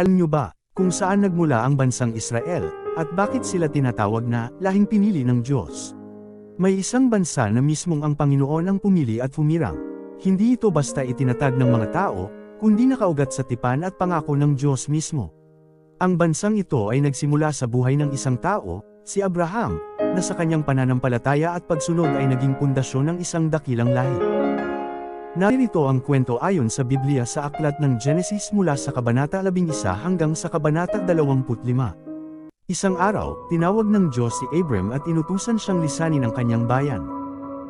Alam nyo ba, kung saan nagmula ang bansang Israel, at bakit sila tinatawag na lahing pinili ng Diyos? May isang bansa na mismong ang Panginoon ang pumili at humirang. Hindi ito basta itinatag ng mga tao, kundi nakaugat sa tipan at pangako ng Diyos mismo. Ang bansang ito ay nagsimula sa buhay ng isang tao, si Abraham, na sa kanyang pananampalataya at pagsunod ay naging pundasyon ng isang dakilang lahi. Narito ang kwento ayon sa Biblia sa aklat ng Genesis mula sa Kabanata 11 hanggang sa Kabanata 25. Isang araw, tinawag ng Diyos si Abram at inutusan siyang lisanin ang kanyang bayan.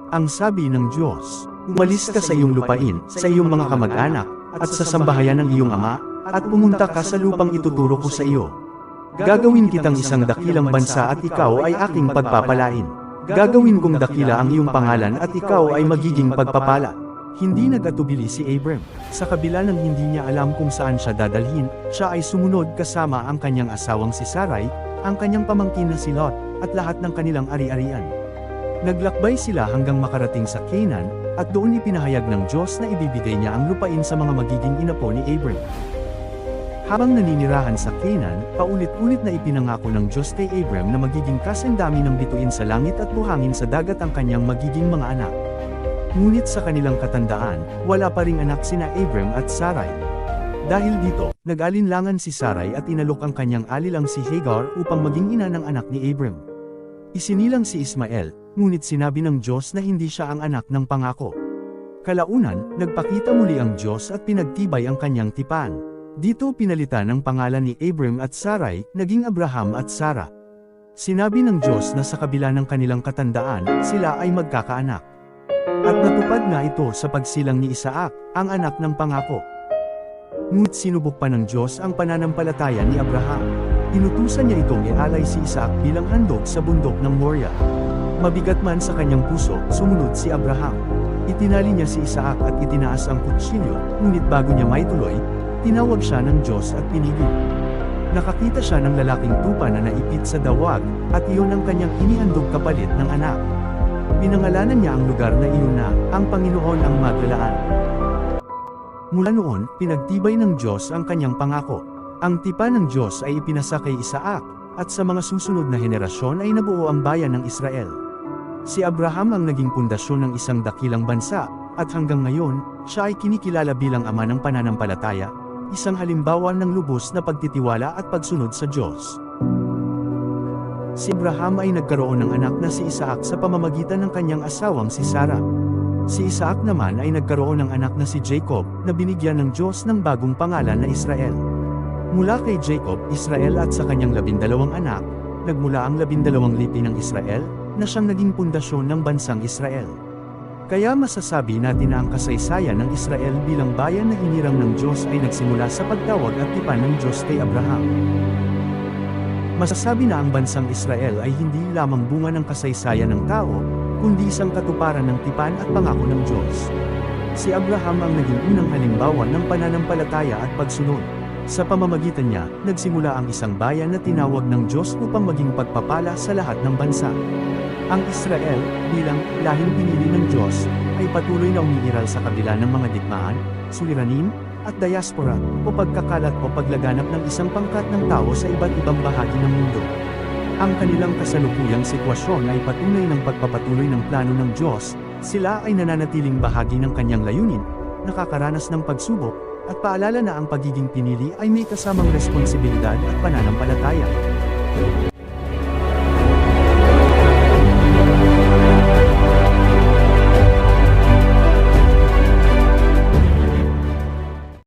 Ang sabi ng Diyos, Umalis ka sa iyong lupain, sa iyong mga kamag-anak, at sa sambahayan ng iyong ama, at pumunta ka sa lupang ituturo ko sa iyo. Gagawin kitang isang dakilang bansa at ikaw ay aking pagpapalain. Gagawin kong dakila ang iyong pangalan at ikaw ay magiging pagpapala. Hindi nagatubili si Abram. Sa kabila ng hindi niya alam kung saan siya dadalhin, siya ay sumunod kasama ang kanyang asawang si Sarai, ang kanyang pamangkin na si Lot, at lahat ng kanilang ari-arian. Naglakbay sila hanggang makarating sa Canaan, at doon ipinahayag ng Diyos na ibibigay niya ang lupain sa mga magiging inapo ni Abram. Habang naninirahan sa Canaan, paulit-ulit na ipinangako ng Diyos kay Abram na magiging kasandami ng bituin sa langit at buhangin sa dagat ang kanyang magiging mga anak. Ngunit sa kanilang katandaan, wala pa ring anak sina Abram at Sarai. Dahil dito, nag-alinlangan si Sarai at inalok ang kanyang alilang si Hagar upang maging ina ng anak ni Abram. Isinilang si Ismael, ngunit sinabi ng Diyos na hindi siya ang anak ng pangako. Kalaunan, nagpakita muli ang Diyos at pinagtibay ang kanyang tipan. Dito pinalitan ang pangalan ni Abram at Sarai, naging Abraham at Sarah. Sinabi ng Diyos na sa kabila ng kanilang katandaan, sila ay magkakaanak. At natupad nga ito sa pagsilang ni Isaac, ang anak ng pangako. Ngunit sinubok pa ng Diyos ang pananampalataya ni Abraham. Inutusan niya itong ialay si Isaac bilang handog sa bundok ng Moria. Mabigat man sa kanyang puso, sumunod si Abraham. Itinali niya si Isaac at itinaas ang kutsilyo, ngunit bago niya maituloy, tinawag siya ng Diyos at pinigil. Nakakita siya ng lalaking tupa na naipit sa dawag, at iyon ang kanyang inihandog kapalit ng anak. Pinangalanan niya ang lugar na iyon na, ang Panginoon ang maglalaan. Mula noon, pinagtibay ng Diyos ang kanyang pangako. Ang tipa ng Diyos ay ipinasa kay Isaac, at sa mga susunod na henerasyon ay nabuo ang bayan ng Israel. Si Abraham ang naging pundasyon ng isang dakilang bansa, at hanggang ngayon, siya ay kinikilala bilang ama ng pananampalataya, isang halimbawa ng lubos na pagtitiwala at pagsunod sa Diyos. Si Abraham ay nagkaroon ng anak na si Isaac sa pamamagitan ng kanyang asawang si Sarah. Si Isaac naman ay nagkaroon ng anak na si Jacob, na binigyan ng Diyos ng bagong pangalan na Israel. Mula kay Jacob, Israel at sa kanyang labindalawang anak, nagmula ang labindalawang lipi ng Israel, na siyang naging pundasyon ng bansang Israel. Kaya masasabi natin na ang kasaysayan ng Israel bilang bayan na hinirang ng Diyos ay nagsimula sa pagtawag at tipan ng Diyos kay Abraham. Masasabi na ang bansang Israel ay hindi lamang bunga ng kasaysayan ng tao, kundi isang katuparan ng tipan at pangako ng Diyos. Si Abraham ang naging unang halimbawa ng pananampalataya at pagsunod. Sa pamamagitan niya, nagsimula ang isang bayan na tinawag ng Diyos upang maging pagpapala sa lahat ng bansa. Ang Israel, bilang lahing pinili ng Diyos, ay patuloy na umiiral sa kabila ng mga digmaan, suliranin, at diaspora, o pagkakalat o paglaganap ng isang pangkat ng tao sa iba't ibang bahagi ng mundo. Ang kanilang kasalukuyang sitwasyon ay patunay ng pagpapatuloy ng plano ng Diyos, sila ay nananatiling bahagi ng kanyang layunin, nakakaranas ng pagsubok, at paalala na ang pagiging pinili ay may kasamang responsibilidad at pananampalataya.